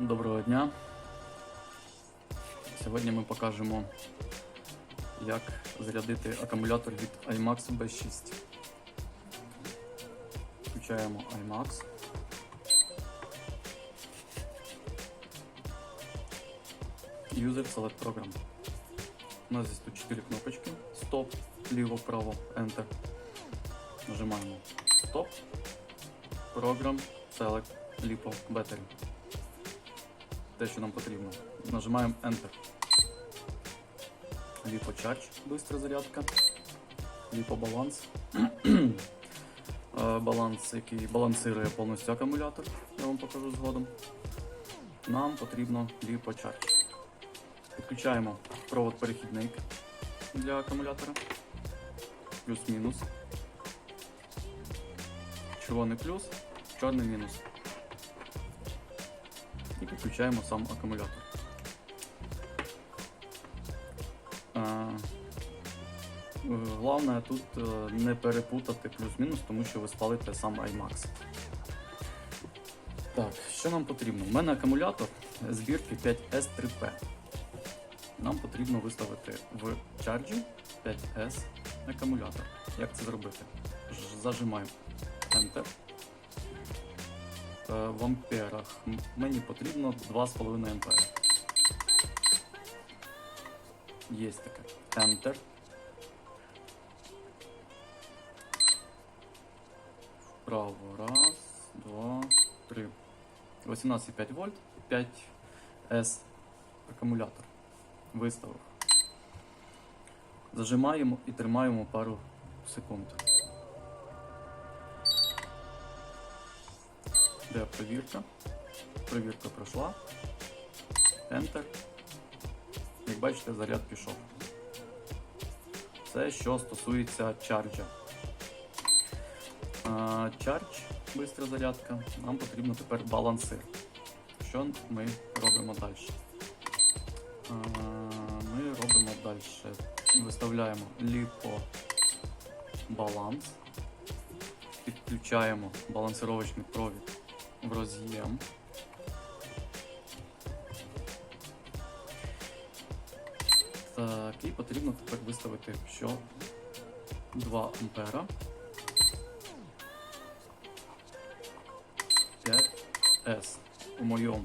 Доброго дня. Сьогодні ми покажемо, як зарядити акумулятор від iMax B6. Включаємо iMax. User Select Program. У нас здесь тут 4 кнопочки. Стоп, ліво, право, Enter. Нажимаємо Стоп, Program, Select, Lipo, Battery те, що нам потрібно. Нажимаємо Enter. Ліпо Charge, бистра зарядка. Ліпо баланс. Е, баланс, який балансирує повністю акумулятор. Я вам покажу згодом. Нам потрібно ліпо Charge. Підключаємо провод перехідник для акумулятора. Плюс-мінус. Червоний плюс, чорний мінус і підключаємо сам акумулятор. Е, Головне тут е, не перепутати плюс-мінус, тому що ви спалите сам iMax. Так, що нам потрібно? У мене акумулятор збірки 5S3P. Нам потрібно виставити в чарджі 5S акумулятор. Як це зробити? Зажимаємо Enter. Е, в амперах мені потрібно 2,5 ампера. Є таке. Enter. Вправо. Раз, два, три. 18,5 вольт, 5С акумулятор. Виставив. Зажимаємо і тримаємо пару секунд. Де провірка? Провірка пройшла. Enter. Як бачите, заряд пішов. Це що стосується чарджа. Чардж, бистра зарядка. Нам потрібно тепер балансир. Що ми робимо далі? Ми робимо далі. Виставляємо ліпо баланс. Підключаємо балансировочний провід в роз'єм. Так, і потрібно тепер виставити, що 2 ампера 5S. У моєму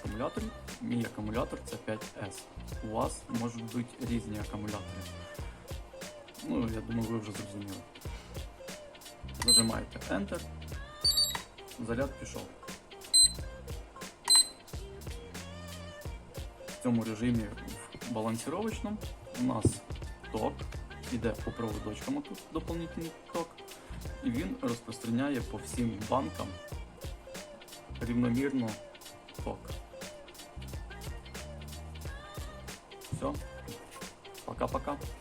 акумуляторі мій акумулятор це 5S. У вас можуть бути різні акумулятори. Ну, я думаю, ви вже зрозуміли. Зажимаєте Enter. Заряд пішов. В цьому режимі в балансировочному у нас ток іде по проводочкам тут доповнительний ток, і він розпространяє по всім банкам рівномірно ток. Все. Пока-пока.